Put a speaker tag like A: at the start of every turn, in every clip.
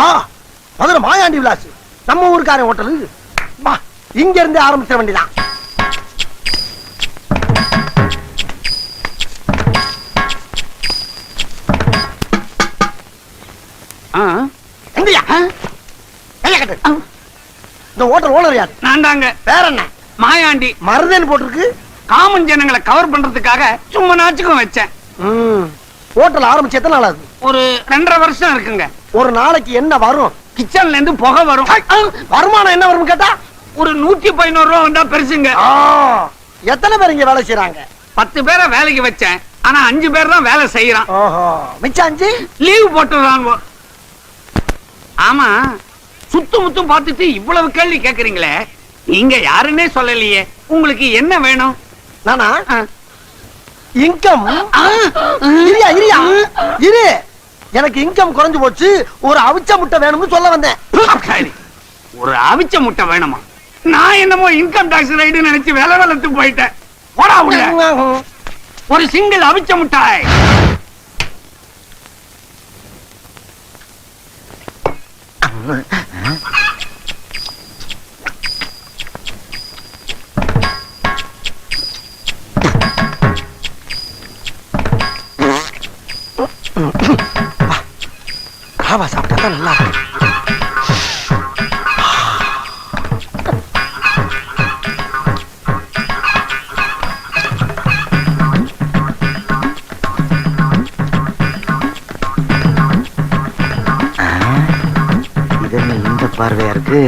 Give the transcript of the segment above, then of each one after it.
A: ஆ மதுரை மாயாண்டி விலாஸ் நம்ம ஊருக்காரன் ஹோட்டலு வா இங்க இருந்து ஆரம்பிச்சிட வேண்டியதான் இந்த ஹோட்டல் ஓனர் யாரு?
B: நான் தாங்க
A: வேற என்ன?
B: மாயாண்டி.
A: மருதன் போட்டிருக்கு.
B: காமன் ஜனங்களை கவர் பண்றதுக்காக சும்மா நாச்சுக்கும் வச்சேன்.
A: ஹோட்டல் ஆரம்பிச்சு எத்தனை நாள் ஆகுது
B: ஒரு ரெண்டரை வருஷம் இருக்குங்க.
A: ஒரு நாளைக்கு என்ன வரும்?
B: கிச்சன்ல இருந்து புகை வரும்.
A: வருமானம் என்ன வரும் கேட்டா?
B: ஒரு நூத்தி பதினோரு ரூபா வந்தா பெருசுங்க.
A: எத்தனை பேர் இங்க வேலை செய்யறாங்க
B: பத்து பேரை வேலைக்கு வச்சேன். ஆனா அஞ்சு பேர் தான் வேலை செய்யறான்.
A: மிச்சம் அஞ்சு?
B: லீவ் போட்டுறாங்க. ஆமா சுத்து முத்தும் பார்த்துட்டு இவ்வளவு கேள்வி கேக்குறீங்களே. நீங்க யாருன்னே சொல்லலையே. உங்களுக்கு என்ன வேணும்?
A: நானா. இன்கம்? இரியா இரியா. இரு. எனக்கு இன்கம் குறைஞ்சு போச்சு ஒரு அவிச்ச முட்டை வேணும்னு சொல்ல வந்தேன்.
B: ஒரு அவிச்ச முட்டை வேணுமா? நான் என்னமோ இன்கம் டாக்ஸ் ரைடு நினைச்சு வேலை வளர்த்து போயிட்டேன். ஒரு சிங்கிள் அவிச்ச முட்டாய்.
A: காவா சாப்பிட்டா தான் நல்லா இருக்கும்.
C: என்ன பார்வையா இருக்கு?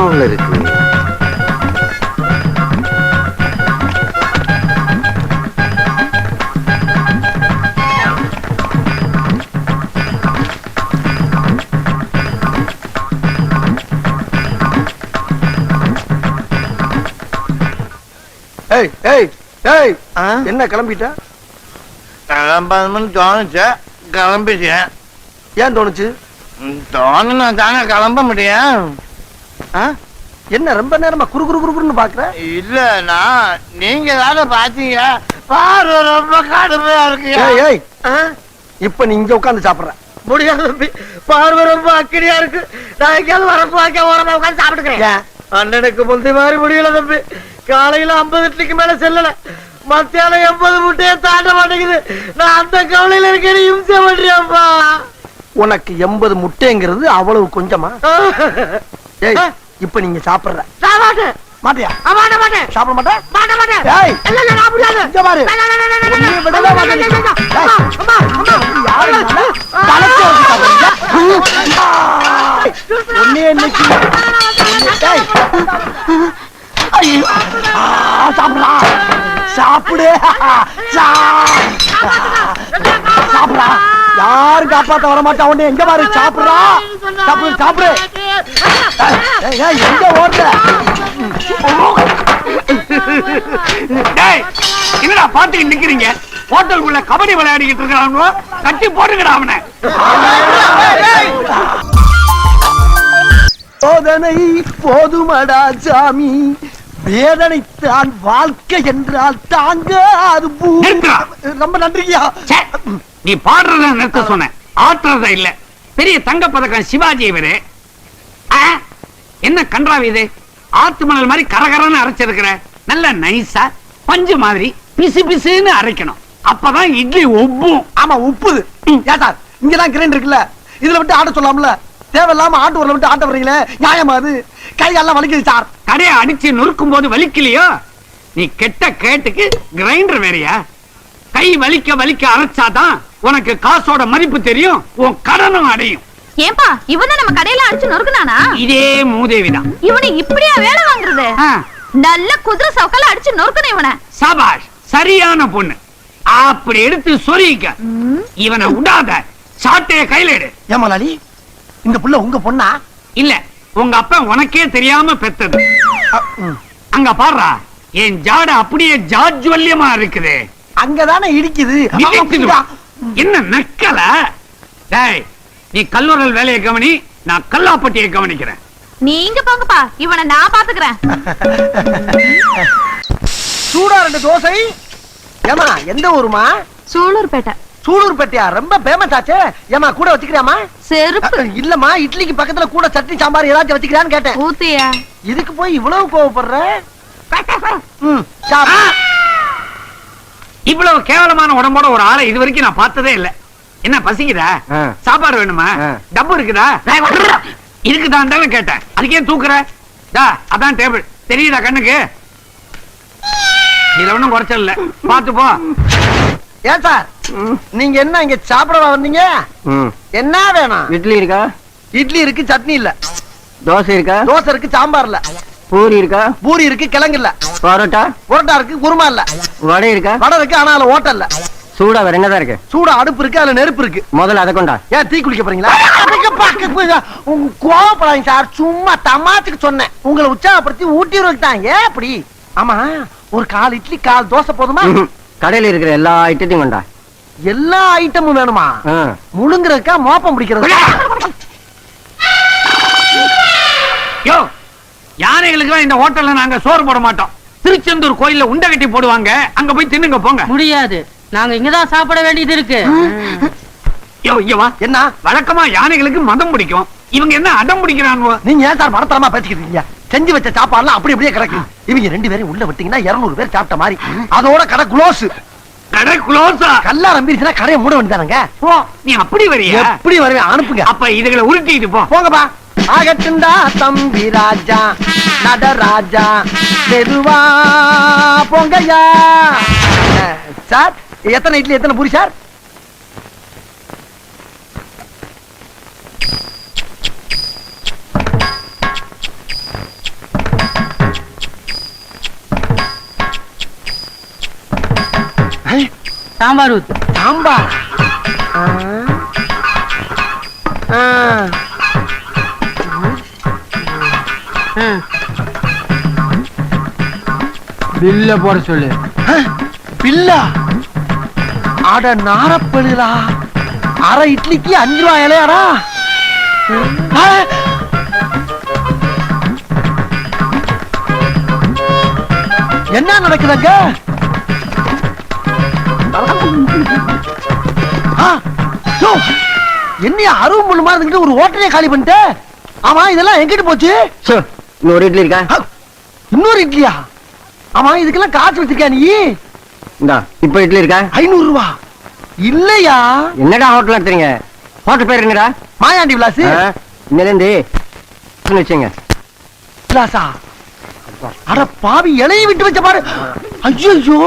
C: நெருப்பாவில் இருக்கு
A: ஏய் ஏய் ஏய்
C: ஆ?
A: என்ன கிளம்பிட்ட
C: கிளம்பணும்னு தோணுச்சு கிளம்பிட்டேன்
A: ஏன் தோணுச்சு
C: தோணுனா தானே கிளம்ப முடியும்?
A: என்ன ரொம்ப நேரமா குறு குறு குறுன்னு பாக்குற?
C: இல்லனா நீங்க தானே பாத்தீங்க. பார்வை ரொம்ப கடுமையா இருக்கு?
A: இப்ப நீ இங்க உட்கார்ந்து சாப்பிடுற.
C: முடியாது தம்பி. பார்வை ரொம்ப அக்கடியா இருக்கு. நான் எங்கேயாவது வரப்பு வாக்க ஓரமா உட்காந்து சாப்பிட்டுக்கிறேன். அண்ணனுக்கு முந்தி மாதிரி முடியல தம்பி. காலையில ஐம்பது இட்லிக்கு மேல செல்லல. மத்தியானம் எண்பது முட்டையை தாண்ட மாட்டேங்குது. நான் அந்த கவலையில இருக்கேன் இம்சை பண்றியாப்பா.
A: உனக்கு எண்பது முட்டைங்கிறது அவ்வளவு கொஞ்சமா? ஏய் இப்ப நீங்க சாப்பிடுற. மாட்டியா?
C: மாட்ட மாட்டேன்.
A: சாப்பிட மாட்டேன்
C: மாட்ட மாட்டேன்.
A: ஏய்
C: இல்ல இல்ல நான் முடியாது.
A: இங்க பாரு. உன்னைய விடவே மாட்டேன் நீ. ஏய், யாரு? தலைக்கு வச்சு சாப்பிடுறியா? உன்னைய இன்னைக்கு ஏய். ஐயோ. ஆ, சாப்பிடுறா. சாப்பிடு. சா- சாப்பிடுறா. யாரும் காப்பாத்த வர மாட்டா உன்னை எங்க பாரு சாப்பிடுறா? சாப்பிடு சாப்பிடு. எங்க ஓடுற?
B: என்னடா பாத்துக்கிட்டு நிக்கிறீங்க? ஹோட்டலுக்குள்ள கபடி விளையாடிக்கிட்டு இருக்கானோ கட்டி போட்டுக்கடா அவனை.
A: சோதனை போதுமடா சாமி. வேதனை தான் வாழ்க்கை என்றால் தாங்க அது. ரொம்ப நன்றியா
B: நீ பாடுறத நிறுத்த சொன்ன ஆட்டுறத இல்ல. பெரிய தங்க பதக்கம் சிவாஜி இவரு. என்ன கன்றாவி இது? ஆத்து மணல் மாதிரி கரகரன்னு அரைச்சிருக்கிற. நல்ல நைஸா பஞ்சு மாதிரி பிசு பிசுன்னு அரைக்கணும். அப்பதான் இட்லி ஒப்பும்
A: ஆமா உப்புது. சார் இங்கதான் கிரைண்ட் இருக்குல்ல. இதுல விட்டு ஆட்ட சொல்லாம்ல. தேவையில்லாம ஆட்டு ஊர்ல விட்டு ஆட்ட வர்றீங்களே? நியாயமா அது? கை எல்லாம் வலிக்குது சார்.
B: கடையை அடிச்சு நொறுக்கும் போது வலிக்கலையோ? நீ கெட்ட கேட்டுக்கு கிரைண்டர் வேறயா? கை வலிக்க வலிக்க அரைச்சாதான் உனக்கு காசோட மதிப்பு தெரியும் உன் கடனும் அடையும்.
D: ஏன்பா இவன் நம்ம கடையில அடிச்சு நொறுக்குனானா?
B: இதே மூதேவிதான்
D: இவனை இப்படியா வேலை வாங்குறது? நல்ல குதிரை சவுக்கால அடிச்சு நொறுக்கணும் இவனை.
B: சபாஷ் சரியான பொண்ணு. அப்படி எடுத்து சொரிக்க இவனை விடாத சாட்டைய கையில எடு.
A: ஏன் முதலாளி இந்த புள்ள உங்க பொண்ணா?
B: இல்ல உங்க அப்பா உனக்கே தெரியாம பெத்தது. அங்க பாருடா என் ஜாட அப்படியே ஜாஜ்வல்யமா இருக்குது.
A: அங்கதானே இடிக்குது.
B: இடிக்குது. என்ன நக்கல? டேய் நீ கல்லூரல் வேலையை கவனி நான் கல்லாப்பட்டியை கவனிக்கிறேன்.
D: நீங்க போங்கப்பா இவனை நான் பாத்துக்கிறேன்.
A: சூடா ரெண்டு தோசை. ஏமா எந்த ஊருமா
D: சூலூர்பேட்டை.
A: சூலூர்பேட்டையா? ரொம்ப ஃபேமஸ் ஆச்சே. ஏமா கூட வச்சுக்கிறியாமா
D: செருப்பு.
A: இல்லம்மா இட்லிக்கு பக்கத்துல கூட சட்னி சாம்பார் ஏதாச்சும் வச்சுக்கிறான்னு கேட்டேன்.
D: ஊத்தியா?
A: இதுக்கு போய் இவ்வளவு கோவப்படுற? ம்! சாப்பிடு.
B: இவ்வளவு கேவலமான உடம்போட ஒரு ஆளை இது வரைக்கும் நான் பார்த்ததே இல்ல. என்ன பசிக்குதா. சாப்பாடு வேணுமா. டப்பு இருக்குதா? இருக்குதான் தானே கேட்டேன். அதுக்கே தூக்குற? டா அதான் டேபிள் தெரியுதா கண்ணுக்கு? இதுல ஒண்ணும் குறைச்சல் இல்ல. பாத்து போ.
A: ஏன் சார்? நீங்க என்ன இங்க சாப்பிடவா வந்தீங்க? என்ன வேணும்?
E: இட்லி இருக்கா?
A: இட்லி இருக்கு சட்னி இல்ல.
E: தோசை இருக்கா?
A: தோசை இருக்கு சாம்பார் இல்ல
E: பூரி இருக்கா?
A: பூரி இருக்கு கிழங்கு இல்ல.
E: பரோட்டா?
A: புரோட்டா இருக்கு குருமா இல்ல.
E: வடை இருக்கா?
A: வடை இருக்கு ஆனா அதுல ஓட்டல் இல்ல.
E: சூடா வேற என்னதான் இருக்கு?
A: சூடா அடுப்பு இருக்கு அதுல நெருப்பு இருக்கு.
E: முதல்ல அதை கொண்டா.
A: ஏன் டீ குளிக்க போறீங்களா? உங்க கோவப்படாதீங்க சார். சும்மா தமாத்துக்கு சொன்னேன். உங்களை உற்சாகப்படுத்தி ஊட்டி ஏன் அப்படி? ஆமா ஒரு கால் இட்லி கால் தோசை போதுமா.
E: கடையில இருக்கிற எல்லா ஐட்டத்தையும் கொண்டா.
A: எல்லா ஐட்டமும் வேணுமா. முழுங்குறதுக்கா மோப்பம் பிடிக்கிறது
B: யோ யானைகளுக்கு இந்த ஹோட்டல்ல நாங்க சோறு போட மாட்டோம். திருச்செந்தூர் கோயில்ல உண்டை கட்டி போடுவாங்க. அங்க போய் தின்னுங்க போங்க.
C: முடியாது. நாங்க இங்கதான் சாப்பிட வேண்டியது இருக்கு.
B: யோ இங்க வா.
A: என்ன?
B: வழக்கமா யானைகளுக்கு மதம் பிடிக்கும். இவங்க என்ன அடம் பிடிக்கிறானுவோ?
A: நீங்க ஏன் சார் மடத்தரமா பேசிக்கிட்டு இருக்கீங்க? செஞ்சு வச்ச சாப்பாடுலாம் அப்படி அப்படியே கிடக்கு. இவங்க ரெண்டு பேரும் உள்ள விட்டீங்கன்னா 200 பேர் சாப்பிட்ட மாதிரி. அதோட கடை க்ளோஸ்.
B: கடை க்ளோஸா?
A: கல்லா நம்பிருச்சுன்னா கடையை மூட வேண்டியதானங்க?
B: நீ அப்படி வரியா?
A: எப்படி வருவேன்? அனுப்புங்க.
B: அப்ப இதுகளை உருட்டிட்டு போ.
A: போங்கப்பா. ஆகட்டுண்டா தம்பி ராஜா நடராஜா மெதுவா போங்கய்யா அஹ், சார் எத்தனை இட்லி எத்தனை பூரி சார்?
C: சாம்பார் ஊத்து.
A: சாம்பார்? ஆ.
C: பில்ல போட சொல்லு.
A: பில்லா? அட நாரப்படுதா அரை இட்லிக்கு அஞ்சு ரூபாய் இலையாடா. என்ன நடக்குதுங்க? என்னையா அருவு முள்ளு மாதிரி இருந்துட்டு ஒரு ஹோட்டலே காலி பண்ணிட்ட? ஆமா இதெல்லாம் எங்கிட்டு போச்சு?
E: சோ இன்னொரு இட்லி இருக்கா?
A: இன்னொரு இட்லியா? ஆமா இதுக்கெல்லாம் காசு வச்சிருக்கியா நீ?
E: இந்தா இப்ப இட்லி இருக்கா?
A: ஐநூறு ரூபா இல்லையா?
E: என்னடா ஹோட்டல் நடத்துறீங்க ஹோட்டல் பேர் என்னடா?
A: மாயாண்டி விலாஸ்
E: இருந்து வச்சுங்க
A: விலாசா? அட பாவி இலையை விட்டு வச்ச பாரு. ஐயோ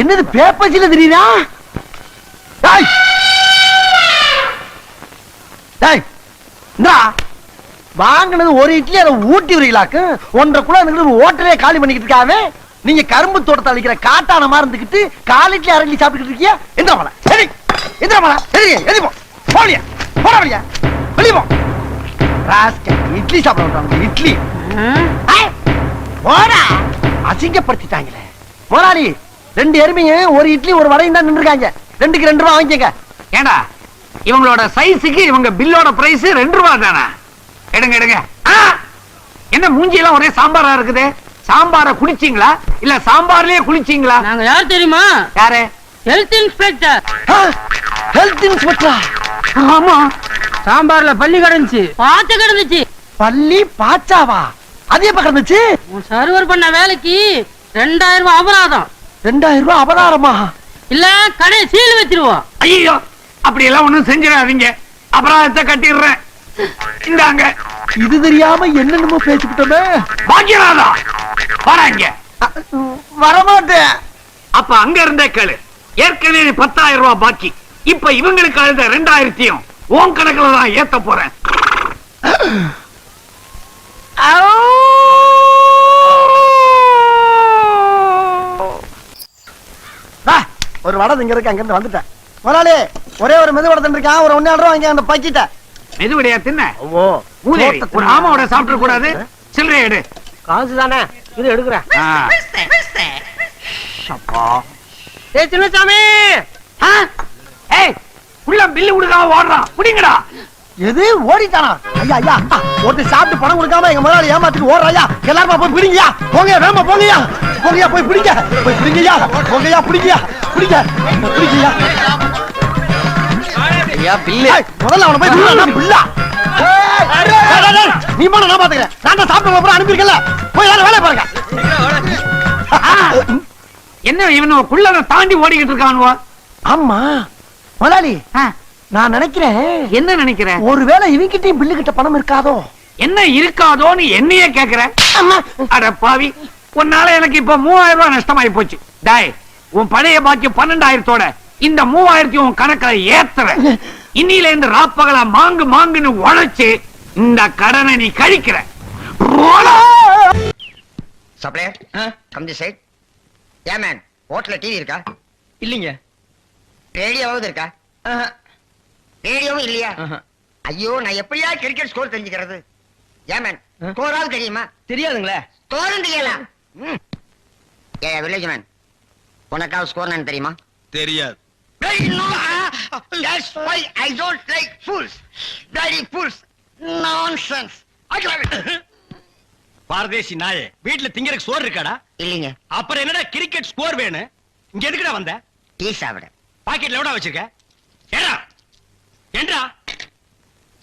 A: என்னது பேப்பர்ஸ்ல தெரியுதா டேய். டேய். இந்தா. வாங்கினது ஒரு இட்லி அதை ஊட்டி வரீங்களாக்கு ஒன்றரை கூட இருந்துக்கிட்டு ஒரு ஹோட்டலே காலி பண்ணிக்கிட்டு இருக்காவே. நீங்க கரும்பு தோட்டத்தை அழிக்கிற காட்டான மாதிரி இருந்துக்கிட்டு கால் இட்லி அரை இட்லி சாப்பிட்டுக்கிட்டு இருக்கியா? எந்திர மலை சரி. எந்திர மலை சரி எதி போ. போலியா. போட வழியா வெளிய போ. இட்லி சாப்பிட வந்தாங்க இட்லி. போடா. அசிங்கப்படுத்திட்டாங்களே. முதலாளி ரெண்டு எருமையும் ஒரு இட்லி ஒரு வடையும் தான் நின்றுருக்காங்க. ரெண்டுக்கு ரெண்டு ரூபா வாங்கிக்கங்க.
B: ஏண்டா? இவங்களோட சைஸுக்கு இவங்க பில்லோட பிரைஸ் ரெண்டு ரூபா தானே? எடுங்க எடுங்க. ஆ! என்ன மூஞ்சி எல்லாம் ஒரே சாம்பாரா இருக்குது? சாம்பார குடிச்சீங்களா இல்ல சாம்பார்லயே குளிச்சீங்களா?
C: நாங்க யார் தெரியுமா?
B: யாரு?
C: ஹெல்த் இன்ஸ்பெக்டர்
A: ஹெல்த் இன்ஸ்பெக்டரா
B: ஆமா.
C: சாம்பார்ல பள்ளி கிடந்துச்சு. பாத்து கிடந்துச்சு.
A: பள்ளி பாச்சாவா? அது எப்ப கிடந்துச்சு?
C: சர்வர் பண்ண வேலைக்கு ரெண்டாயிரம் ரூபாய் அபராதம்.
A: ரெண்டாயிரம் ரூபாய் அபராரமா
C: இல்ல கடை சீல் வச்சிருவோம்.
B: ஐயோ அப்படி எல்லாம் ஒண்ணும் செஞ்சிடாதீங்க. அபராதத்தை கட்டிடுறேன். இந்தாங்க.
A: இது தெரியாம என்னென்னமோ பேசிக்கிட்டோமே.
B: பாக்கியராதா வராங்க
A: வரமாட்டேன்.
B: அப்ப அங்க இருந்தே கேளு. ஏற்கனவே பத்தாயிரம் ரூபாய் பாக்கி. இப்ப இவங்களுக்கு அழுத ரெண்டாயிரத்தையும் உன் கணக்குல தான் ஏத்த போறேன்.
A: ஒரு வடை இங்க இருக்கு அங்க இருந்து வந்துட்டேன். முதலாளி ஒரே ஒரு மெது வடை இருக்கான் ஒரு ஒன்னு ரூபா வாங்கி அந்த பக்கிட்ட.
B: மெதுவடையா தின்ன?
A: ஓ
B: மூதேவி ஒரு ஆமாவோட சாப்பிட கூடாது சில்லறை எடு.
C: காசு தானே இது எடுக்கிறேன்.
B: ஆ.
C: ஏய் சின்னசாமி
B: ஆ? ஏய் உள்ள பில்லு கொடுக்காம ஓடுறான் புடிங்கடா.
A: எது? ஓடிட்டானா? ஐயா ஐயா. ஒருத்தர் சாப்பிட்டு பணம் கொடுக்காம எங்க முதலாளி ஏமாத்திட்டு ஓடுறாயா? எல்லாரும் போய் பிடிங்கயா? போங்க வேமா போங்கயா? போங்கயா போய் பிடிங்க. போய் பிடிங்கயா? போங்கயா பிடிங்கயா? பிடிங்க. பிடிங்கயா?
E: ஐயா பில்லு.
A: முதல்ல அவனை போய் பிள்ளா டேய், டேய், நீ போன நான் பாத்துக்கிறேன். நான் சாப்பிட்டு அப்புறம் அனுப்பியிருக்கல போய் எல்லாரும் வேலையை பாருங்க.
B: என்ன இவனுக்குள்ள தாண்டி ஓடிக்கிட்டு இருக்கானுவோ?
A: ஆமா. முதலாளி நான் நினைக்கிறேன்
B: என்ன நினைக்கிற
A: ஒருவேளை இவங்கிட்டயும் பில்லு கிட்ட பணம் இருக்காதோ?
B: என்ன இருக்காதோன்னு என்னையே கேக்குற?
A: அம்மா
B: அட பாவி உன்னால எனக்கு இப்ப மூவாயிரம் ரூபாய் நஷ்டமாயி போச்சு. டாய் உன் பழைய பாக்கி பன்னெண்டாயிரத்தோட இந்த மூவாயிரத்தி உன் கணக்குல ஏத்துற இன்னில இருந்து ராப்பகலா மாங்கு மாங்குன்னு உழைச்சு இந்த கடனை நீ கழிக்கிற.
F: சப்ளையர் கம் தி சைட் ஏன் மேன் ஹோட்டல்ல டிவி இருக்கா?
E: இல்லைங்க.
F: ரேடியோவாவது இருக்கா? ரேடியோவும் இல்லையா? ஐயோ நான் எப்படியா கிரிக்கெட் ஸ்கோர் தெரிஞ்சுக்கிறது? ஏன் மேன் ஸ்கோராவது தெரியுமா?
E: தெரியாதுங்களே.
F: ஸ்கோரும் தெரியலாம் ஏ வில்லேஜ் மேன் உனக்காவது ஸ்கோர் நான் தெரியுமா?
G: தெரியாது.
F: Very no, ah, that's why I don't like fools. Bloody fools. Nonsense. I love it.
G: பாரதேசி நாயே வீட்டுல திங்கறதுக்கு சோறு இருக்காடா?
F: இல்லைங்க.
G: அப்புறம் என்னடா கிரிக்கெட் ஸ்கோர் வேணும் இங்க எதுக்குடா வந்த?
F: டீ சாப்பிட.
G: பாக்கெட்ல எவ்வளவு வச்சிருக்க? ஏடா ஏண்டா?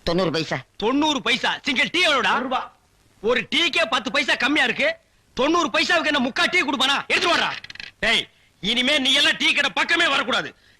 F: தொண்ணூறு பைசா.
G: தொண்ணூறு பைசா. சிங்கிள் டீ எவ்வளவுடா ஒரு டீக்கே பத்து பைசா கம்மியா இருக்கு. தொண்ணூறு பைசாவுக்கு என்ன முக்கா டீ கொடுப்பானா? எடுத்து வாடா. டேய் இனிமே நீ எல்லாம் டீ கடை பக்கமே வரக்கூடாது.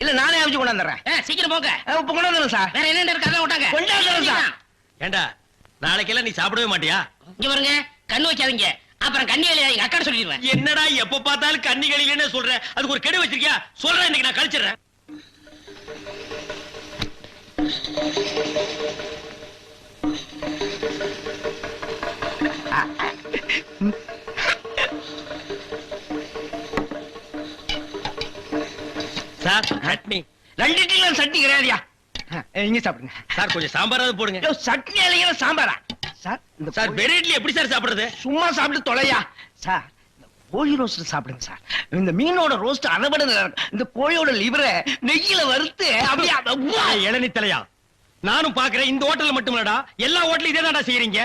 E: இல்ல நானே அவிச்சு கொண்டாந்துறேன்.
H: சீக்கிரம் போங்க.
E: இப்ப கொண்டாந்துறேன் சார்.
H: வேற என்ன இருக்கு அதான் விட்டாங்க
E: கொண்டாந்துறேன் சார்.
G: ஏண்டா நாளைக்கெல்லாம் நீ சாப்பிடவே மாட்டியா?
H: இங்க பாருங்க கண்ணு வைக்காதீங்க அப்புறம் கண்ணி எங்க அக்கா சொல்லிடுவேன்.
G: என்னடா எப்ப பார்த்தாலும் கண்ணி கழிலன்னு சொல்ற? அதுக்கு ஒரு கெடு வச்சிருக்கியா? சொல்றேன் இன்னைக்கு நான் கழிச்சிடுறேன். சார் சட்னி.
E: ரெண்டு இட்லி சட்னி கிடையாதுயா? இங்க சாப்பிடுங்க.
G: சார் கொஞ்சம் சாம்பாராவது போடுங்க.
E: சட்னி அலைகிற சாம்பாரா? சார் இந்த
G: சார் வெறும் இட்லி எப்படி சார் சாப்பிடுறது?
E: சும்மா சாப்பிட்டு தொலையா? சார் கோழி ரோஸ்ட் சாப்பிடுங்க சார். இந்த மீனோட ரோஸ்ட் அதை விட. இந்த கோழியோட லிவரை நெய்யில வறுத்து அப்படியே.
G: இளநி தலையா? நானும் பாக்குறேன். இந்த ஹோட்டல்ல மட்டுமல்லடா. எல்லா ஹோட்டலும் இதே தான்டா செய்யறீங்க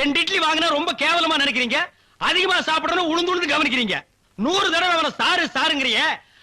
G: ரெண்டு இட்லி வாங்கினா ரொம்ப கேவலமா நினைக்கிறீங்க. அதிகமா சாப்பிடணும் உளுந்து உளுந்து கவனிக்கிறீங்க. நூறு தடவை அவன சாரு சாருங்கிறிய.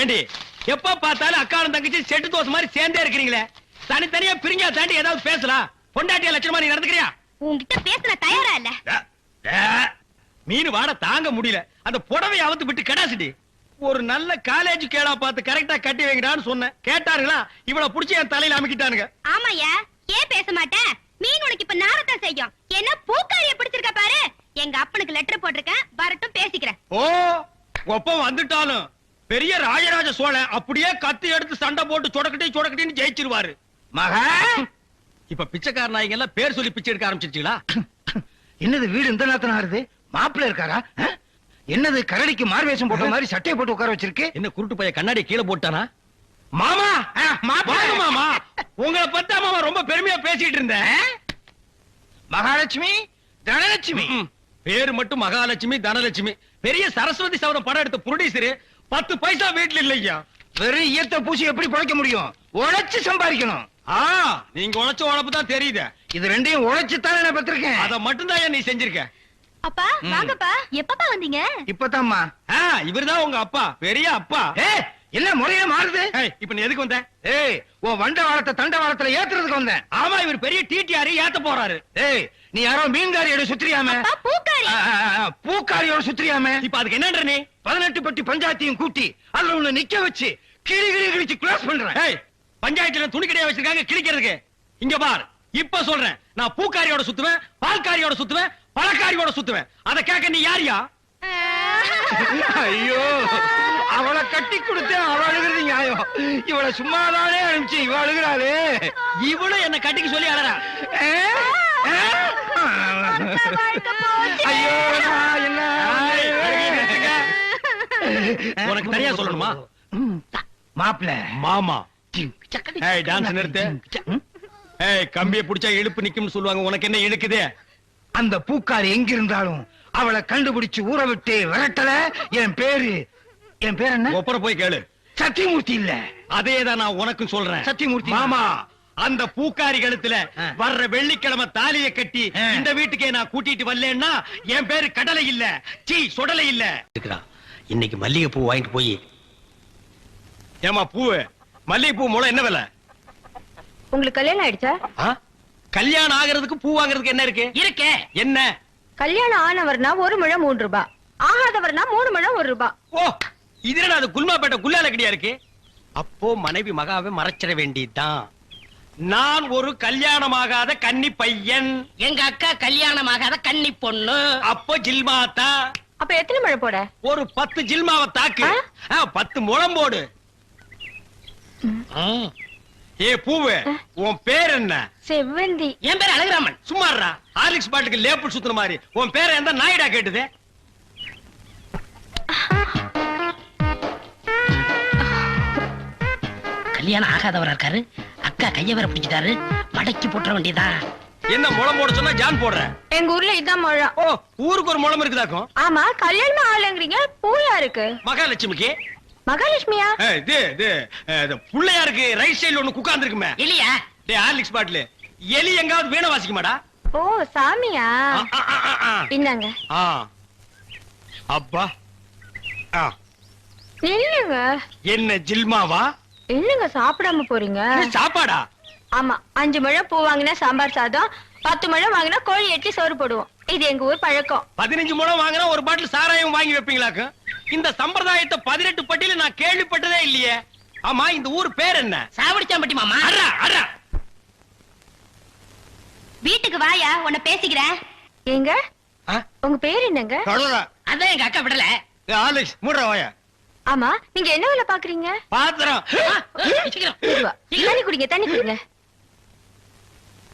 G: ஏண்டி எப்ப பார்த்தாலும் அக்காவும் தங்கச்சி செட்டு தோசை மாதிரி சேர்ந்தே இருக்கிறீங்களே? தனித்தனியா பிரிஞ்சா தாண்டி ஏதாவது பேசலாம் பொண்டாட்டிய லட்சணமா நீ நடந்துக்கிறியா?
D: உன்கிட்ட பேச தயாரா இல்ல.
G: மீன் வாட தாங்க முடியல. அந்த புடவை அவுத்து விட்டு கடாசிட்டி. ஒரு நல்ல காலேஜ் கேடா பார்த்து கரெக்டா கட்டி வைங்கடான்னு சொன்னேன். கேட்டாருங்களா இவள புடிச்சு என் தலையில அமுக்கிட்டானுங்க.
D: ஆமாயா ஏன் பேச மாட்டேன் மீன் உனக்கு இப்ப நாரத்தான் செய்யும். என்ன பூக்காரிய பிடிச்சிருக்க பாரு? எங்க அப்பனுக்கு லெட்டர் போட்டிருக்கேன் வரட்டும் பேசிக்கிறேன்.
G: ஓ ஒப்பம் வந்துட்டாலும். பெரிய ராஜராஜ சோழன் அப்படியே கத்தி எடுத்து சண்டை போட்டு சொடக்கட்டி சொடக்கட்டின்னு ஜெயிச்சிருவாரு. மகா! இப்ப பிச்சைக்கார நாய்ங்க எல்லாம் பேர் சொல்லி பிச்சை எடுக்க ஆரம்பிச்சிருச்சீங்களா?
E: என்னது வீடு இந்த நேரத்துல ஆறுது? மாப்பிள்ள இருக்காரா? என்னது கரடிக்கு மார்வேஷம் போட்ட மாதிரி சட்டையை போட்டு உட்கார வச்சிருக்கு?
G: என்ன குருட்டு பைய கண்ணாடி கீழே போட்டானா? மாமா! மாமா! உங்களை பத்தா மாமா ரொம்ப பெருமையா பேசிட்டு இருந்தேன்.
E: மகாலட்சுமி தனலட்சுமி.
G: பேரு மட்டும் மகாலட்சுமி தனலட்சுமி. பெரிய சரஸ்வதி சவரம் படம் எடுத்த ப்ரொடியூசர் பத்து பைசா வீட்டுல இல்லையா?
E: வெறும் ஈயத்த பூசி எப்படி பிழைக்க முடியும்? உழைச்சு சம்பாதிக்கணும்.
G: ஆ நீங்க உழைச்ச உழைப்பு தான் தெரியுது.
E: இது ரெண்டையும் உழைச்சு தானே நான் பெற்றிருக்கேன்.
G: அத மட்டும் தான் நீ செஞ்சிருக்க?
D: அப்பா வாங்கப்பா. எப்பப்பா வந்தீங்க?
E: இப்பதாம்மா.
G: ஆ, இவர்தான் உங்க அப்பா. பெரிய அப்பா.
E: ஏ என்ன முறையே மாறுது?
G: ஏய், இப்ப நீ எதுக்கு வந்த?
E: ஏய் உன் வண்ட வாரத்தை தண்ட வாரத்துல ஏத்துறதுக்கு வந்தேன்.
G: ஆமா இவர் பெரிய டிடிஆர் ஏத்த போறாரு.
E: ஏய் நீ யாரோ மீன்காரியோட சுத்திரியாம? பூக்காரியோட சுத்திரியாம?
G: இப்ப அதுக்கு என்னன்ற நீ?
E: பதினெட்டு பட்டி பஞ்சாயத்தையும் கூட்டி அதுல உன்னை நிக்க வச்சு கிளி கிளி கிழிச்சு கிளாஸ் பண்றேன்.
G: ஏய் பஞ்சாயத்துல துணி கடையா வச்சிருக்காங்க கிழிக்கிறதுக்கு. இங்க பார் இப்ப சொல்றேன். நான் பூக்காரியோட சுத்துவேன் பால்காரியோட சுத்துவேன் பழக்காரியோட சுத்துவேன். அத கேட்க நீ யாரியா?
E: ஐயோ அவளை கட்டி கொடுத்தேன் அவ அழுகிறது நியாயம். இவளை சும்மாதானே அனுப்பிச்சு இவ அழுகிறாளே.
G: இவளும் என்ன கட்டிக்கு சொல்லி அழறா?
E: ஐயோ என்ன.
G: உனக்கு தனியா சொல்லணுமா?
E: மாப்பிள்ள.
G: மாமா. ஏய் டான்ஸ் நிறுத்து. ஏய் கம்பியை புடிச்சா இழுப்பு நிக்கும்னு சொல்லுவாங்க. உனக்கு என்ன இழுக்குது?
E: அந்த பூக்காரி எங்க இருந்தாலும் அவளை கண்டுபிடிச்சு ஊற விட்டு விரட்டல. என் பேரு என் பேர் என்ன?
G: ஒப்பர போய் கேளு.
E: சத்தியமூர்த்தி இல்ல.
G: அதே தான் நான் உனக்கு சொல்றேன்.
E: சத்தியமூர்த்தி.
G: மாமா அந்த பூக்காரி கழுத்துல. வர்ற வெள்ளிக்கிழமை தாலியை கட்டி. இந்த வீட்டுக்கே நான் கூட்டிட்டு வரலன்னா என் பேரு கடலை இல்ல. சீ சுடலை இல்ல. இன்னைக்கு மல்லிகை பூ வாங்கிட்டு போய். ஏமா பூவு? மல்லிகை பூ மூலம் என்ன விலை?
I: உங்களுக்கு கல்யாணம் ஆயிடுச்சா?
G: கல்யாணம் ஆகிறதுக்கு பூ வாங்குறதுக்கு என்ன இருக்கு?
H: இருக்கே.
G: என்ன?
I: கல்யாணம் ஆனவர்னா ஒரு முழம் மூன்று ரூபாய் ஆகாதவர்னா மூணு முழம் ஒரு ரூபாய்
G: ஓ இது அது குல்மாப்பேட்டை குல்லால கடியா இருக்கு? அப்போ மனைவி மகாவை மறைச்சிட வேண்டியதுதான். நான் ஒரு கல்யாணமாகாத கன்னி பையன்.
H: எங்க அக்கா கல்யாணம் ஆகாத கன்னி பொண்ணு.
G: அப்போ ஜில்மாத்தா.
I: அப்ப எத்தனை முழம் போட?
G: ஒரு பத்து ஜில்மாவை தாக்கு. பத்து முழம் போடு. ஏ பூவு உன் பேர் என்ன?
I: செவ்வந்தி.
H: என் பேர் அழகுராமன்.
G: சும்மாறா ஹார்லிக்ஸ் பாட்டுக்கு லேபிள் சுத்துற மாதிரி. உன் பேர் எந்த நாயிடா கேட்டுது?
H: கல்யாணம் ஆகாதவரா இருக்காரு? அக்கா கைய வேற பிடிச்சிட்டாரு. மடக்கி போட்டுற வேண்டியதா?
G: என்ன முளம் போட சொன்னா ஜான் போடுற?
I: எங்க ஊர்ல இதான் முழம்
G: ஓ ஊருக்கு ஒரு முளம் இருக்குதாக்கும்
I: ஆமா கல்யாணம் ஆகலங்கிறீங்க. பூயா இருக்கு.
G: மகாலட்சுமிக்கு?
I: மகாலட்சுமியா?
G: இது இது புள்ளையாருக்கு ரைட் சைடுல ஒண்ணு குக்காந்து இருக்குமே
H: இல்லையா?
G: டேய் ஹார்லிக்ஸ் பாட்டில். எலி எங்காவது வீணை வாசிக்குமாடா?
I: ஓ சாமியா. இந்தாங்க.
G: ஆ. அப்பா. ஆ.
I: நில்லுங்க.
G: என்ன ஜில்மாவா?
I: என்னங்க சாப்பிடாம போறீங்க?
G: சாப்பாடா?
I: ஆமா அஞ்சு முழம் பூ வாங்கினா சாம்பார் சாதம் பத்து முழம் வாங்கினா கோழி எட்டி சோறு போடுவோம். இது எங்க ஊர் பழக்கம்.
G: பதினஞ்சு முழம் வாங்கினா ஒரு பாட்டில் சாராயம் வாங்கி வைப்பீங்களாக்கு? இந்த சம்பிரதாயத்தை பதினெட்டு பட்டியல நான் கேள்விப்பட்டதே இல்லையே. ஆமா இந்த ஊர் பேர் என்ன?
H: சாவடிச்சாம்பட்டி மாமா.
G: அடா அடா
D: வீட்டுக்கு வாயா உன்னை பேசிக்கிறேன்.
I: ஏங்க?
G: ஆ?
I: உங்க பேர் என்னங்க?
H: அதான் எங்க அக்கா விடல.
G: ஆலெக்ஸ் மூடுற வாயா.
I: ஆமா நீங்க என்ன வேலை பாக்குறீங்க
G: பாத்திரம்.
I: தண்ணி குடிங்க தண்ணி குடிங்க.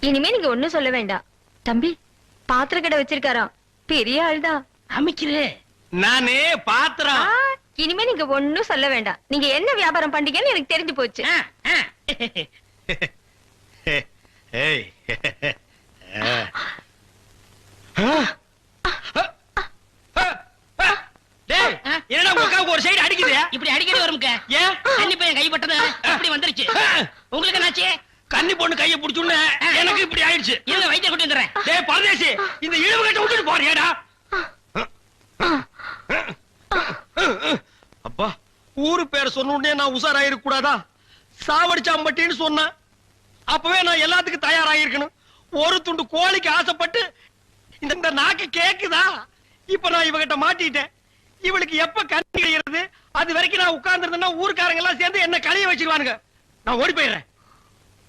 I: இனிமே நீங்க ஒண்ணும் சொல்ல வேண்டாம். தம்பி பாத்திர கடை வச்சிருக்காராம். பெரிய ஆள்தான்.
H: அமைக்கிறு.
G: நானே பாத்திரம்.
I: இனிமே நீங்க ஒண்ணும் சொல்ல வேண்டாம். நீங்க என்ன வியாபாரம் பண்றீங்கன்னு எனக்கு தெரிஞ்சு போச்சு.
G: ஏய். டேய் என்னடா உங்க ஒரு சைடு அடிக்குது?
H: இப்படி அடிக்கடி வரும்க்க.
G: ஏன்?
H: கன்னி பையன் கைப்பட்டது அப்படி வந்துருச்சு. உங்களுக்கு என்னாச்சு?
G: கன்னி பொண்ணு கைய புடிச்சுன்னு எனக்கு இப்படி ஆயிடுச்சு.
H: இருங்க வைத்தியம் கூட்டி வந்துடுறேன்.
G: டேய் பரதேசி இந்த இழுவு கட்ட விட்டுட்டு போறியாடா அப்பா ஊரு பேர் சொன்ன உடனே நான் உஷாராயிருக்க கூடாதா சாவடிச்சாம்பட்டின்னு சொன்னேன். அப்பவே நான் எல்லாத்துக்கும் தயாராகிருக்கணும் ஒரு துண்டு கோழிக்கு ஆசைப்பட்டு இந்த இந்த நாக்கு கேக்குதா? இப்ப நான் இவகிட்ட மாட்டிட்டேன் இவளுக்கு எப்ப கண்ணி கிடைக்கிறது அது வரைக்கும் நான் உட்கார்ந்து ஊருக்காரங்க எல்லாம் சேர்ந்து என்ன கழிய வச்சிருவானுங்க. நான் ஓடி போயிடுறேன்.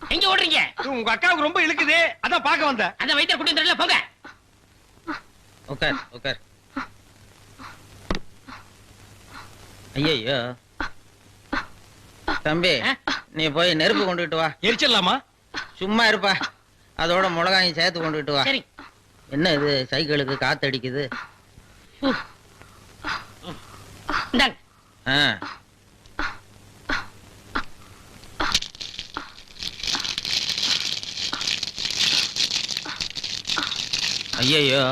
H: எங்க ஓடுறீங்க?
G: உங்க அக்காவுக்கு ரொம்ப இழுக்குது. அதான் பார்க்க வந்தேன்.
H: அதான் வைத்தியம் கூட்டி வந்துடுறல போங்க.
J: உட்கார் உட்கார் ஐயோ தம்பி நீ போய் நெருப்பு கொண்டுகிட்டு வா.
G: எரிச்சிடலாமா?
J: சும்மா இருப்பா. அதோட மிளகாயும் சேர்த்து கொண்டுகிட்டு வா.
H: சரி.
J: என்ன இது? சைக்கிளுக்கு காத்து அடிக்குது
H: இந்தாங்க.
J: ஆ. ஐயையோ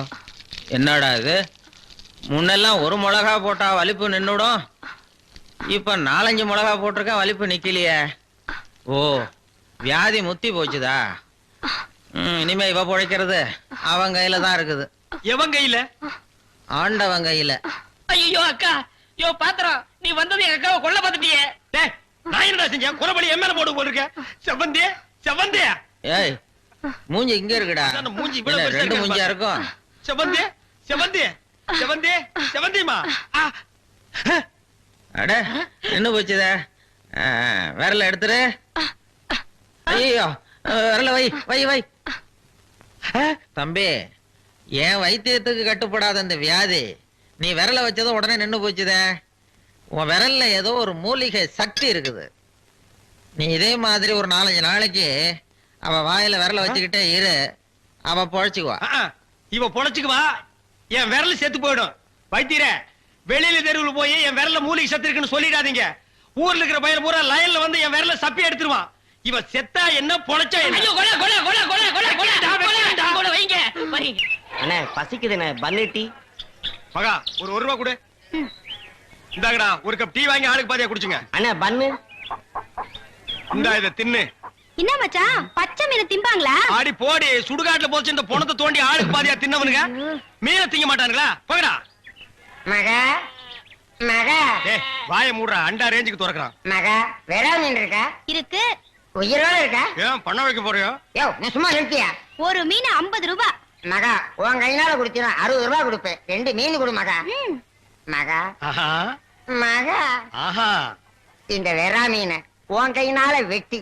J: என்னடா இது? முன்னெல்லாம் ஒரு மிளகா போட்டா வலிப்பு நின்னுடும். இப்ப நாலஞ்சு மிளகா போட்டிருக்கேன் வலிப்பு நிக்கலையே. ஓ வியாதி முத்தி போச்சுதா? இனிமே இவ பிழைக்கிறது அவன் கையில தான் இருக்குது.
G: எவன் கையில?
J: ஆண்டவன் கையில.
H: ஐயோ அக்கா.
E: யோ பாத்திரம் நீ வந்தது எங்க கொல்ல பார்த்துட்டியே.
G: டேய் நான் என்னடா செஞ்சேன்? குறபடி என் மேல போட்டு போயிருக்க செவந்தே செவந்தே
J: ஏய் மூஞ்சி இங்க இருக்குடா.
G: அதான் மூஞ்சி இவ்வளவு
J: என்ன,
G: பெருசா
J: ரெண்டு
G: இருக்கு
J: மூஞ்சியா. இருக்கும்?
G: செவந்தே செவந்தே செவந்தே செவந்திமா
J: அட என்ன போச்சுதே விரல எடுத்துரு. ஐயோ விரல வை வை வை. தம்பி என் வைத்தியத்துக்கு கட்டுப்படாத இந்த வியாதி நீ விரல வச்சதும் உடனே நின்னு போச்சுதே உன் விரல்ல ஏதோ ஒரு மூலிகை சக்தி இருக்குது நீ இதே மாதிரி ஒரு நாலஞ்சு நாளைக்கு அவ வாயில விரல வச்சுக்கிட்டே இரு அவ பொழைச்சுக்குவா.
G: இவ பொழைச்சுக்குவா என் விரல் செத்து போயிடும் வைத்தியரே வெளியில தெருவுல போய் என் விரல்ல மூலிகை செத்து இருக்குன்னு சொல்லிடாதீங்க ஊர்ல இருக்கிற பையன் பூரா லயன்ல வந்து என் விரல சப்பி எடுத்துருவான் இவ செத்தா என்ன பொழைச்சா என்ன
C: பசிக்குதுண்ணே பன்னு டீ
G: மகா ஒரு ஒரு ரூபா கொடு. இந்தாங்கடா ஒரு கப் டீ வாங்கி ஆளுக்கு பாதியா குடிச்சுங்க.
C: அண்ணே பன்னு
G: இந்தா இத தின்னு.
D: என்ன மச்சான் பச்சை மீனை திம்பாங்களா?
G: ஆடி போடி சுடுகாட்டுல போச்சு இந்த பொணத்தை தோண்டி ஆளுக்கு பாதியா தின்னவனுங்க. மீனை திங்க மாட்டானுங்களா? போகடா
F: மகா மகா.
G: ஏ வாய மூடுறா அண்டா ரேஞ்சுக்கு துறக்குறான்.
F: மகா வேற மீன் இருக்கா?
D: இருக்கு.
F: உயிரோட இருக்கா?
G: ஏன் பண்ண வைக்க போறியோ?
F: யோ நீ சும்மா நிறுத்தியா?
D: ஒரு மீன் ஐம்பது ரூபாய்
F: மகா உன் கையினால குடுத்தீனா அறுபது ரூபாய் கொடுப்பேன். ரெண்டு மீன் கொடு மகா. மகா. மகா. இந்த வெறா மீனை உன் கையினால வெட்டி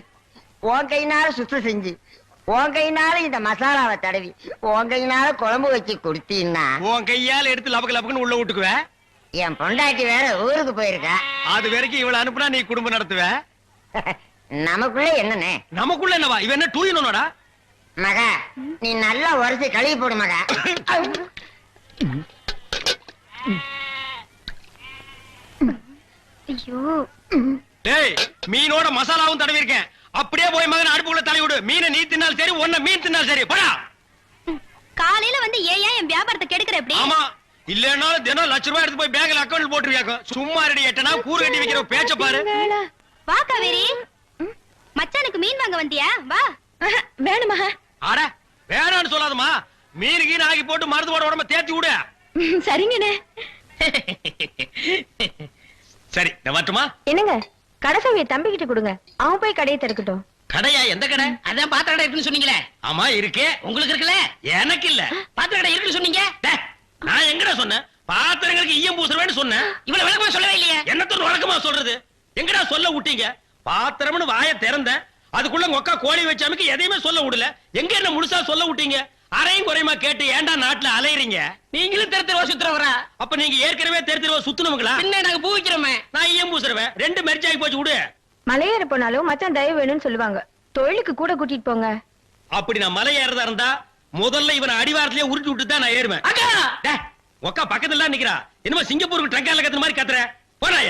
F: உன் கையினால சுத்தம் செஞ்சு உன் கையினால இந்த மசாலாவை தடவி உன் கையினால குழம்பு வச்சு கொடுத்தீன்னா
G: உன் கையால எடுத்து லபக்கு லபக்குன்னு உள்ள விட்டுக்குவ?
F: என் பொண்டாட்டி வேற ஊருக்கு போயிருக்கா.
G: அது வரைக்கும் இவள அனுப்புனா நீ குடும்பம் நடத்துவ?
F: நமக்குள்ள என்னண்ணே?
G: நமக்குள்ள என்னவா? இவன் என்ன டூ இன்னொன்னடா
F: மகா நீ நல்லா உரைச்சு கழுவி போடு மகா.
D: ஐயோ.
G: டேய் மீனோட மசாலாவும் தடவி இருக்கேன் அப்படியே போய் மகன் அடுப்புக்குள்ள தலை விடு. மீனை நீ தின்னாலும் சரி ஒன்ன மீன் தின்னாலும் சரி. போடா.
D: காலையில வந்து ஏன் ஏன் என் வியாபாரத்தை கெடுக்கிற எப்படி
G: ஆமா இல்லன்னாலும் தினம் லட்ச ரூபாய் எடுத்து போய் பேங்க்ல அக்கௌண்ட் போட்டுருவியாக்கும் சும்மா ரெடி எட்டனா கூறு கட்டி வைக்கிற பேச்ச பாரு.
D: வா காவேரி. மச்சானுக்கு மீன் வாங்க வந்தியா? வா. வேணுமா?
G: அட வேணான்னு சொல்லாதம்மா. மீன் கீன் ஆகி போட்டு மருந்து போட உடம்ப தேத்தி விடு.
D: சரிங்கண்ணே.
G: சரி நான் வரட்டுமா?
I: என்னங்க? கடைசவிய தம்பிக்கிட்ட கொடுங்க. அவன் போய் கடையை திறக்கட்டும்.
G: கடையா? எந்த கடை?
E: அதான் பாத்திர கடை இருக்குன்னு சொன்னீங்களே.
G: ஆமா இருக்கே.
E: உங்களுக்கு இருக்குல்ல?
G: எனக்கு இல்ல.
E: பாத்திர கடை இருக்குன்னு சொன்னீங்க?
G: டே, நான் எங்கடா சொன்னேன்? பாத்திரங்களுக்கு ஈயம் பூசுறவேன்னு சொன்னேன்.
E: இவ்வளவு விளக்கமா சொல்லவே இல்லையே.
G: என்னத்தோட வழக்கமா சொல்றது? எங்கடா சொல்ல விட்டீங்க? பாத்திரம்னு வாய திறந்தேன். அதுக்குள்ள உங்க அக்கா கோழி வச்சாமிக்கு எதையுமே சொல்ல விடல. எங்க என்ன முழுசா சொல்ல விட்டீங்க? அரையும் குறையுமா கேட்டு ஏன்டா நாட்டுல அலையறீங்க?
E: நீங்களும் தெரு தெருவா சுத்துறவரா?
G: அப்ப நீங்க ஏற்கனவே தெரு தெருவா சுத்துனவங்களா
E: பின்ன நாங்க பூ விக்கிறோமே.
G: நான் ஈயம் பூசுறவன்? ரெண்டு மெரிச்சு ஆகி போச்சு விடு.
I: மலையேற போனாலும் மச்சான் தயவு வேணும்னு சொல்லுவாங்க. தொழிலுக்கு கூட கூட்டிட்டு போங்க.
G: அப்படி நான் மலை ஏறதா இருந்தா முதல்ல இவனை அடிவாரத்திலேயே உருட்டி விட்டு தான் நான் ஏறுவேன்.
E: அக்கா!
G: டே, உக்கா பக்கத்துல தான் நிக்கிறா. என்னமோ சிங்கப்பூருக்கு ட்ரங்கால கத்துற மாதிரி கத்துற. போறாய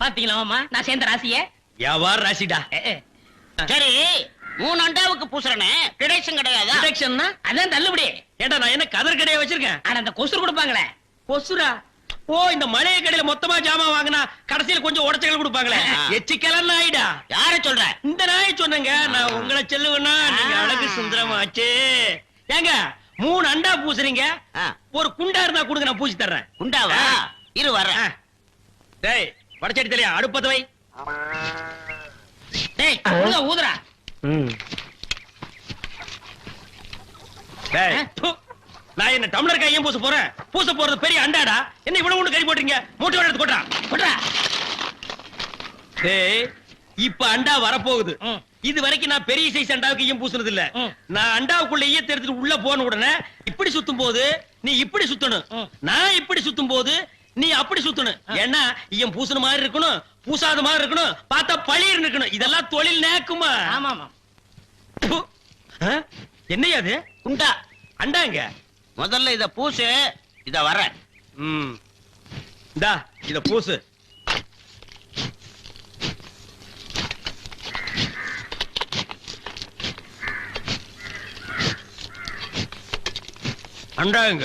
E: பாத்தீங்களா நான் சேர்ந்த ராசிய.
G: வியாபார ராசிடா.
E: சரி மூணு அண்டாவுக்கு பூசுறனே. கிடைச்சும் கிடையாதா?
G: டிடெக்ஷன்னா
E: அதான் தள்ளுபடி.
G: ஏண்டா நான் என்ன கதர் கடையா வச்சிருக்கேன்?
E: ஆனா அந்த கொசுறு கொடுப்பாங்களே.
G: கொசுரா ஓ இந்த மளிகை கடையில மொத்தமா ஜாமான் வாங்கினா கடைசியில கொஞ்சம் உடச்சல் கொடுப்பாங்களே.
E: ஆ.
G: எச்சிக்கலன்னு ஆயிடா.
E: யார சொல்ற?
G: இந்த நாய் சொன்னங்க. நான் உங்களை செல்லுவேன்னா நீங்க
E: ஆ.
G: அழகு சுந்தரமாச்சே. ஏங்க மூணு அண்டா பூசுறீங்க. ஒரு குண்டா இருந்தா கொடுங்க நான் பூசி தர்றேன்.
E: குண்டாவா. இரு வர்றேன்.
G: டேய் வடச்சடி தலையா அடுப்பத்த வை
E: டேய் ஊதுடா, ஊதுடா.
G: டேய். நான் என்ன டம்ளர் கையும் பூச போறேன்? பூச போறது பெரிய அண்டாடா? என்ன இவ்வளவு ஒண்ணு கை போட்டுறீங்க மூட்டை எடுத்து கொட்டா
E: கொட்றா
G: டேய் இப்ப அண்டா வரப்போகுது. இது வரைக்கும் நான் பெரிய சைஸ் அண்டாவுக்கு ஈயம் பூசுனது இல்ல. நான் அண்டாவுக்குள்ள ஈயத்தை எடுத்துட்டு உள்ள போன உடனே இப்படி சுத்தும் போது நீ இப்படி சுத்தணும். நான் இப்படி சுத்தும் போது நீ அப்படி சுத்தணும். ஏன்னா ஈயம் பூசுன மாதிரி இருக்கணும் பூசாத மாதிரி இருக்கணும் பார்த்தா பளிர் இருக்கணும். இதெல்லாம் தொழில் நேக்குமா?
E: ஆமா?
G: என்னய்யா அது?
E: குண்டா.
G: அண்டாங்க
E: முதல்ல இத பூசு இத
G: ம். இந்தா இத பூசு. அண்டாங்க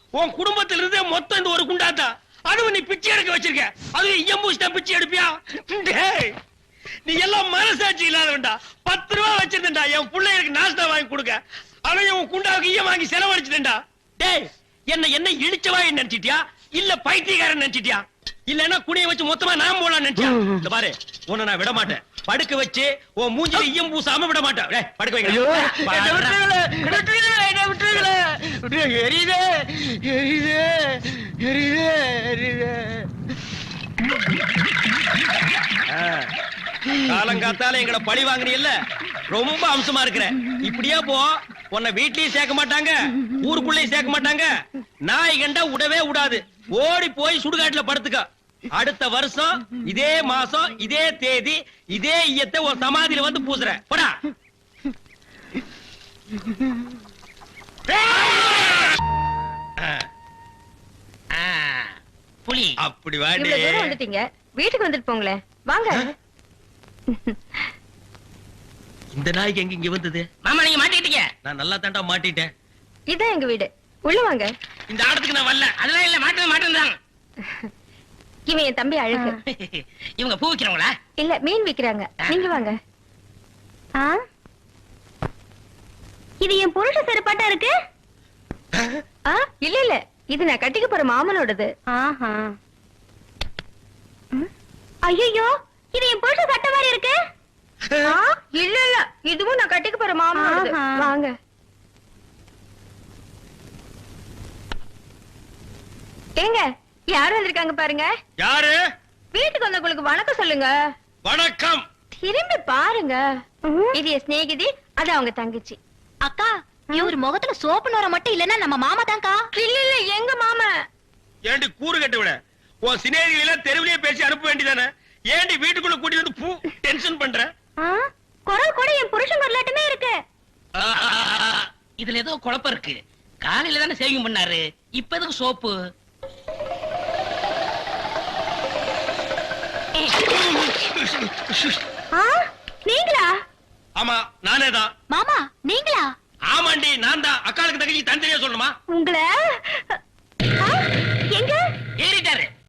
G: உன் குடும்பத்துல இருந்தே மொத்தம் இந்த ஒரு குண்டாத்தா? அதுவும் நீ பிச்சை எடுக்க வச்சிருக்க. அதுவும் எம்பூசிட்டா பிச்சை எடுப்பியா? நீ எல்லாம் மனசாட்சி இல்லாதவன்டா. பத்து ரூபா வச்சிருந்தா என் பிள்ளைகளுக்கு நாஸ்தா வாங்கி கொடுக்க. அவன் உன் குண்டாவுக்கு ஈயம் வாங்கி செலவழிச்சிட்டா டேய் என்ன என்ன இடிச்சவா நினைச்சிட்டியா? இல்ல பைத்தியக்காரன் நினைச்சிட்டியா? இல்லன்னா குனிய வச்சு மொத்தமா நான் போலாம் நினைச்சியா? இந்த பாரு உன்னை நான் விட மாட்டேன் படுக்க வச்சு உன் மூஞ்சில ஈயம் பூசாம விட மாட்டேன் படுக்க வைக்கிறேன்
C: என்ன விட்டுருங்களே எரியுதே எரியுதே எரியுதே எரியுதே.
G: காலங்காத்தால எங்களை பழி வாங்குறீல்ல ரொம்ப அம்சமா இருக்கிற. இப்படியே போ. உன்னை வீட்லயும் சேர்க்க மாட்டாங்க ஊருக்குள்ளயும் சேர்க்க மாட்டாங்க. நாய் கண்டா விடவே விடாது ஓடி போய் சுடுகாட்டுல படுத்துக்க. அடுத்த வருஷம் இதே மாசம் இதே தேதி இதே ஈயத்தை ஒரு சமாதியில வந்து பூசுற. போடா.
E: புலி.
G: அப்படி
I: இவ்வளவு
G: வாடி
I: தூரம் வந்துட்டீங்க. வீட்டுக்கு வந்துட்டு போங்களேன். வாங்க.
G: இந்த நாய்க்கு எங்க இங்க வந்தது?
E: மாமா நீங்க மாட்டிக்கிட்டீங்க.
G: நான் நல்லா தாண்டா மாட்டிட்டேன்.
I: இதான் எங்க வீடு. உள்ள வாங்க.
G: இந்த ஆடத்துக்கு நான் வரல.
E: அதெல்லாம் இல்ல மாட்டேன் மாட்டேன்
I: இவன் என் தம்பி அழகு.
E: இவங்க பூ விக்கிறவங்களா?
I: இல்ல மீன் விக்கிறாங்க. நீங்க வாங்க.
D: ஆ? இது என் புருஷ செருப்பாட்டா இருக்கு?
I: ஆ? இல்ல இல்ல. இது நான் கட்டிக்க போற மாமனோடது.
D: ஆஹா. ஐயோ இது என் புருஷ சட்டை மாதிரி இருக்கு?
I: ஆ, இல்ல இல்ல. இதுவும் நான் கட்டிக்க போற மாமனோடது. வாங்க. ஏங்க யார் வந்திருக்காங்க பாருங்க?
G: யாரு?
I: வீட்டுக்கு வந்தவங்களுக்கு வணக்கம் சொல்லுங்க.
G: வணக்கம்.
I: திரும்பி பாருங்க. இது என் சிநேகிதி அது அவங்க தங்கச்சி.
D: அக்கா இவர் முகத்துல சோப்பு நோர மட்டும் இல்லன்னா நம்ம மாமா தான்க்கா.
I: இல்ல இல்ல எங்க மாமா?
G: ஏண்டி கூறு கட்டு விட? உன் எல்லாம் தெருவிலேயே பேசி அனுப்ப வேண்டியதானே? ஏண்டி வீட்டுக்குள்ள கூட்டிட்டு வந்து பூ டென்ஷன் பண்ற?
D: ஆ? குரல் கூட என் புருஷன் வரலாட்டுமே இருக்கு.
E: இதுல ஏதோ குழப்பம் இருக்கு. காலையில தானே சேவிங் பண்ணாரு. இப்ப எதுக்கு சோப்பு?
D: ஆ? நீங்களா?
G: ஆமா நானே தான்.
D: மாமா நீங்களா?
G: ஆமாண்டி நான் தான். அக்காளுக்கு தகுதி தனித்தனியா சொல்லணுமா?
D: உங்களை? எங்க? ஏறிட்டாரு.